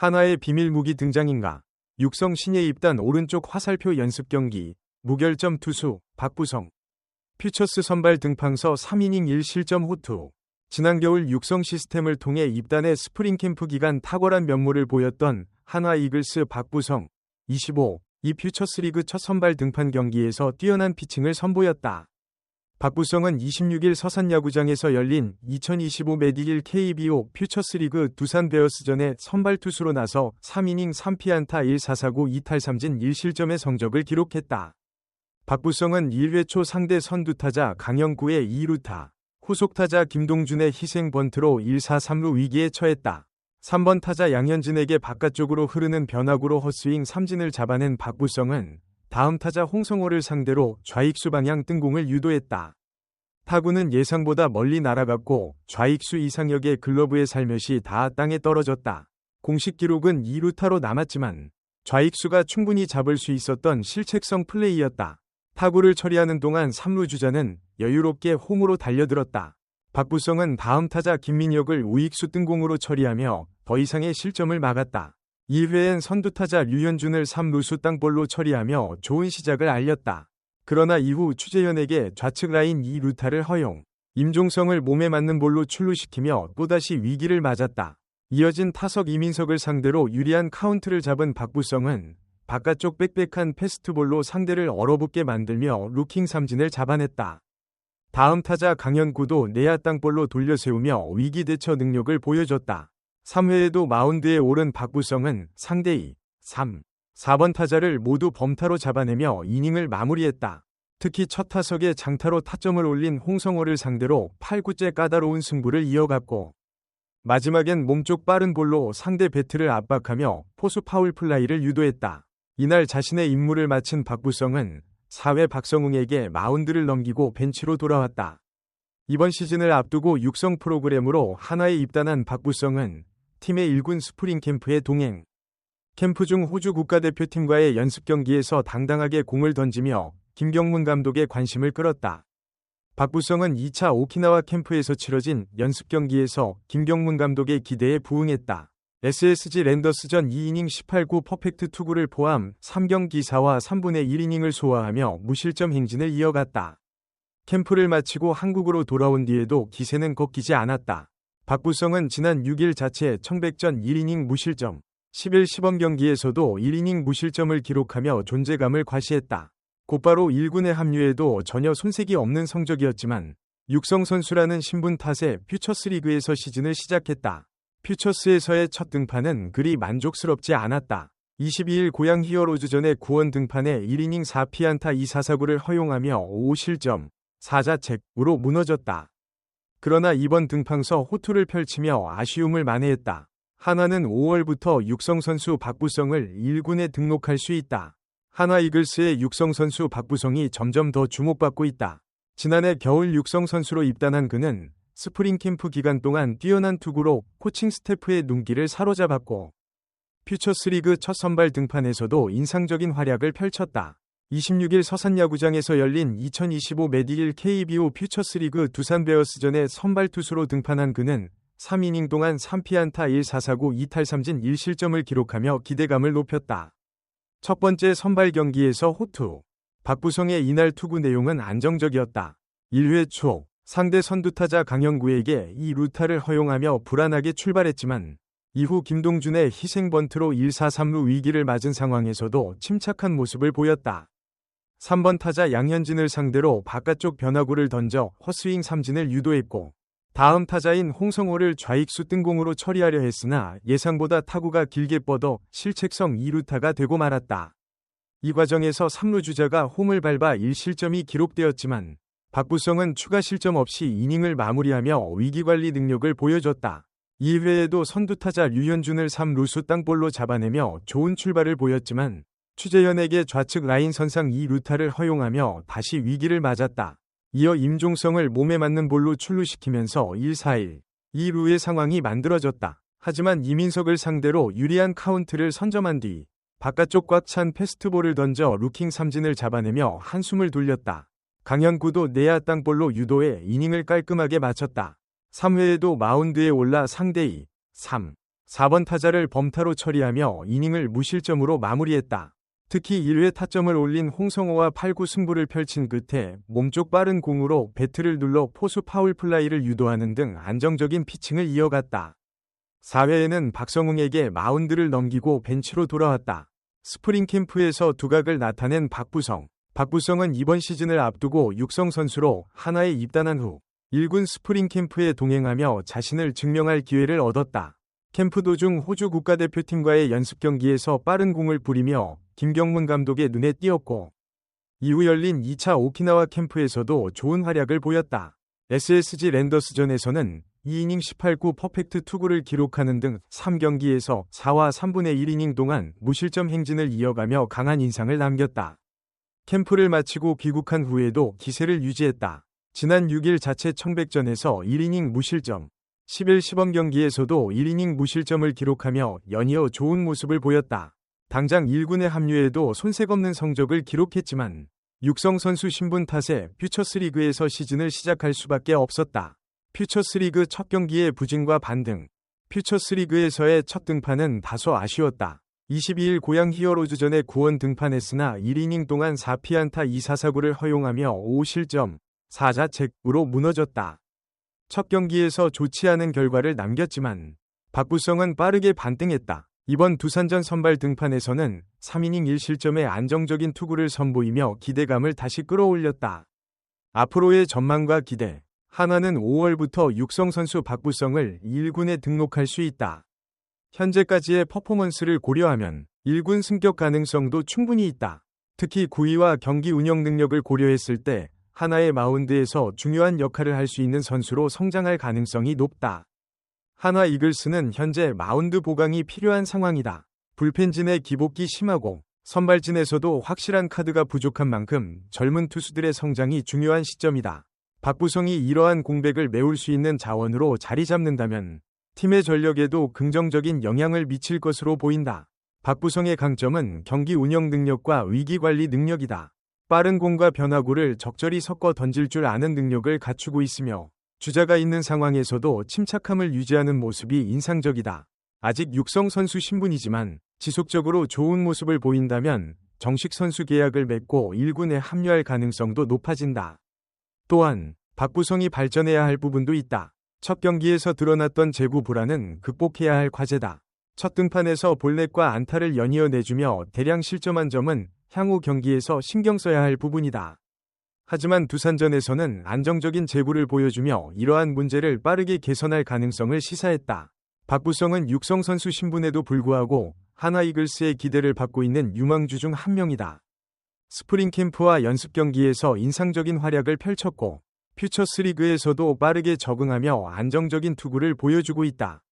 하나의 비밀 무기 등장인가. 육성 신예 입단 오른쪽 화살표 연습 경기. 무결점 투수 박부성. 퓨처스 선발 등판서 3이닝 1실점 호투. 지난 겨울 육성 시스템을 통해 입단의 스프링 캠프 기간 탁월한 면모를 보였던 한화 이글스 박부성 25. 이 퓨처스 리그 첫 선발 등판 경기에서 뛰어난 피칭을 선보였다. 박부성은 26일 서산야구장에서 열린 2025 메디길 KBO 퓨처스리그 두산 베어스전에 선발 투수로 나서 3이닝 3피안타 1사사구 2탈3진 1실점의 성적을 기록했다. 박부성은 1회 초 상대 선두타자 강영구의 2루타, 후속타자 김동준의 희생 번트로 1사 3루 위기에 처했다. 3번 타자 양현진에게 바깥쪽으로 흐르는 변화구로 헛스윙 3진을 잡아낸 박부성은 다음 타자 홍성호를 상대로 좌익수 방향 뜬공을 유도했다. 타구는 예상보다 멀리 날아갔고 좌익수 이상혁의 글러브에 살며시 다 땅에 떨어졌다. 공식 기록은 2루타로 남았지만 좌익수가 충분히 잡을 수 있었던 실책성 플레이였다. 타구를 처리하는 동안 3루 주자는 여유롭게 홈으로 달려들었다. 박부성은 다음 타자 김민혁을 우익수 뜬공으로 처리하며 더 이상의 실점을 막았다. 2회엔 선두타자 류현준을 3루수 땅볼로 처리하며 좋은 시작을 알렸다. 그러나 이후 추재현에게 좌측 라인 2루타를 허용, 임종성을 몸에 맞는 볼로 출루시키며 또다시 위기를 맞았다. 이어진 타석 이민석을 상대로 유리한 카운트를 잡은 박부성은 바깥쪽 빽빽한 패스트볼로 상대를 얼어붙게 만들며 루킹 삼진을 잡아냈다. 다음 타자 강현구도 내야 땅볼로 돌려세우며 위기 대처 능력을 보여줬다. 3회에도 마운드에 오른 박구성은 상대 2, 3, 4번 타자를 모두 범타로 잡아내며 이닝을 마무리했다. 특히 첫 타석에 장타로 타점을 올린 홍성호를 상대로 8구째 까다로운 승부를 이어갔고 마지막엔 몸쪽 빠른 볼로 상대 배트를 압박하며 포수 파울 플라이를 유도했다. 이날 자신의 임무를 마친 박구성은 4회 박성웅에게 마운드를 넘기고 벤치로 돌아왔다. 이번 시즌을 앞두고 육성 프로그램으로 하나에 입단한 박구성은 팀의 1군 스프링 캠프에 동행. 캠프 중 호주 국가대표팀과의 연습 경기에서 당당하게 공을 던지며 김경문 감독의 관심을 끌었다. 박부성은 2차 오키나와 캠프에서 치러진 연습 경기에서 김경문 감독의 기대에 부응했다. SSG 랜더스전 2이닝 18구 퍼펙트 투구를 포함 3경기 4와 3분의 1이닝을 소화하며 무실점 행진을 이어갔다. 캠프를 마치고 한국으로 돌아온 뒤에도 기세는 꺾이지 않았다. 박부성은 지난 6일 자체 청백전 1이닝 무실점, 11 시범 경기에서도 1이닝 무실점을 기록하며 존재감을 과시했다. 곧바로 1군에 합류해도 전혀 손색이 없는 성적이었지만 육성 선수라는 신분 탓에 퓨처스 리그에서 시즌을 시작했다. 퓨처스에서의 첫 등판은 그리 만족스럽지 않았다. 22일 고양 히어로즈전의 구원 등판에 1이닝 4피안타 2사사구를 허용하며 5실점, 4자책으로 무너졌다. 그러나 이번 등판서 호투를 펼치며 아쉬움을 만회했다. 하나는 5월부터 육성 선수 박부성을 1군에 등록할 수 있다. 하나 이글스의 육성 선수 박부성이 점점 더 주목받고 있다. 지난해 겨울 육성 선수로 입단한 그는 스프링 캠프 기간 동안 뛰어난 투구로 코칭 스태프의 눈길을 사로잡았고 퓨처스리그 첫 선발 등판에서도 인상적인 활약을 펼쳤다. 26일 서산야구장에서 열린 2025 메디길 KBO 퓨처스리그 두산 베어스전에 선발 투수로 등판한 그는 3이닝 동안 3피안타 1사사구 2탈3진 1실점을 기록하며 기대감을 높였다. 첫 번째 선발 경기에서 호투. 박부성의 이날 투구 내용은 안정적이었다. 1회 초 상대 선두타자 강영구에게 이 루타를 허용하며 불안하게 출발했지만 이후 김동준의 희생 번트로 1사 3루 위기를 맞은 상황에서도 침착한 모습을 보였다. 3번 타자 양현진을 상대로 바깥쪽 변화구를 던져 헛스윙 삼진을 유도했고 다음 타자인 홍성호를 좌익수 뜬공으로 처리하려 했으나 예상보다 타구가 길게 뻗어 실책성 2루타가 되고 말았다. 이 과정에서 3루 주자가 홈을 밟아 1실점이 기록되었지만 박부성은 추가 실점 없이 이닝을 마무리하며 위기관리 능력을 보여줬다. 2회에도 선두타자 류현준을 3루수 땅볼로 잡아내며 좋은 출발을 보였지만 추재현에게 좌측 라인 선상 2루타를 허용하며 다시 위기를 맞았다. 이어 임종성을 몸에 맞는 볼로 출루시키면서 1-4-1, 2루의 상황이 만들어졌다. 하지만 이민석을 상대로 유리한 카운트를 선점한 뒤 바깥쪽 꽉 찬 패스트볼을 던져 루킹 삼진을 잡아내며 한숨을 돌렸다. 강현구도 내야 땅볼로 유도해 이닝을 깔끔하게 마쳤다. 3회에도 마운드에 올라 상대 2, 3, 4번 타자를 범타로 처리하며 이닝을 무실점으로 마무리했다. 특히 1회 타점을 올린 홍성호와 8구 승부를 펼친 끝에 몸쪽 빠른 공으로 배트를 눌러 포수 파울 플라이를 유도하는 등 안정적인 피칭을 이어갔다. 4회에는 박성웅에게 마운드를 넘기고 벤치로 돌아왔다. 스프링 캠프에서 두각을 나타낸 박부성. 박부성은 이번 시즌을 앞두고 육성 선수로 하나에 입단한 후 1군 스프링 캠프에 동행하며 자신을 증명할 기회를 얻었다. 캠프 도중 호주 국가대표팀과의 연습 경기에서 빠른 공을 부리며 김경문 감독의 눈에 띄었고 이후 열린 2차 오키나와 캠프에서도 좋은 활약을 보였다. SSG 랜더스전에서는 2이닝 18구 퍼펙트 투구를 기록하는 등 3경기에서 4와 3분의 1이닝 동안 무실점 행진을 이어가며 강한 인상을 남겼다. 캠프를 마치고 귀국한 후에도 기세를 유지했다. 지난 6일 자체 청백전에서 1이닝 무실점, 11 시범 경기에서도 1이닝 무실점을 기록하며 연이어 좋은 모습을 보였다. 당장 1군에 합류해도 손색 없는 성적을 기록했지만 육성 선수 신분 탓에 퓨처스리그에서 시즌을 시작할 수밖에 없었다. 퓨처스리그 첫 경기의 부진과 반등, 퓨처스리그에서의 첫 등판은 다소 아쉬웠다. 22일 고양 히어로즈전에 구원 등판했으나 1이닝 동안 4피안타 2사사구를 허용하며 5실점, 4자책으로 무너졌다. 첫 경기에서 좋지 않은 결과를 남겼지만 박구성은 빠르게 반등했다. 이번 두산전 선발 등판에서는 3이닝 1실점의 안정적인 투구를 선보이며 기대감을 다시 끌어올렸다. 앞으로의 전망과 기대. 하나는 5월부터 육성 선수 박구성을 1군에 등록할 수 있다. 현재까지의 퍼포먼스를 고려하면 1군 승격 가능성도 충분히 있다. 특히 구위와 경기 운영 능력을 고려했을 때 하나의 마운드에서 중요한 역할을 할 수 있는 선수로 성장할 가능성이 높다. 하나 이글스는 현재 마운드 보강이 필요한 상황이다. 불펜진의 기복기 심하고 선발진에서도 확실한 카드가 부족한 만큼 젊은 투수들의 성장이 중요한 시점이다. 박부성이 이러한 공백을 메울 수 있는 자원으로 자리 잡는다면 팀의 전력에도 긍정적인 영향을 미칠 것으로 보인다. 박부성의 강점은 경기 운영 능력과 위기 관리 능력이다. 빠른 공과 변화구를 적절히 섞어 던질 줄 아는 능력을 갖추고 있으며 주자가 있는 상황에서도 침착함을 유지하는 모습이 인상적이다. 아직 육성 선수 신분이지만 지속적으로 좋은 모습을 보인다면 정식 선수 계약을 맺고 1군에 합류할 가능성도 높아진다. 또한 박부성이 발전해야 할 부분도 있다. 첫 경기에서 드러났던 재구 불안은 극복해야 할 과제다. 첫 등판에서 볼넷과 안타를 연이어 내주며 대량 실점한 점은 향후 경기에서 신경 써야 할 부분이다. 하지만 두산전에서는 안정적인 제구를 보여주며 이러한 문제를 빠르게 개선할 가능성을 시사했다. 박부성은 육성 선수 신분에도 불구하고 하나 이글스의 기대를 받고 있는 유망주 중 한 명이다. 스프링 캠프와 연습 경기에서 인상적인 활약을 펼쳤고 퓨처스 리그에서도 빠르게 적응하며 안정적인 투구를 보여주고 있다.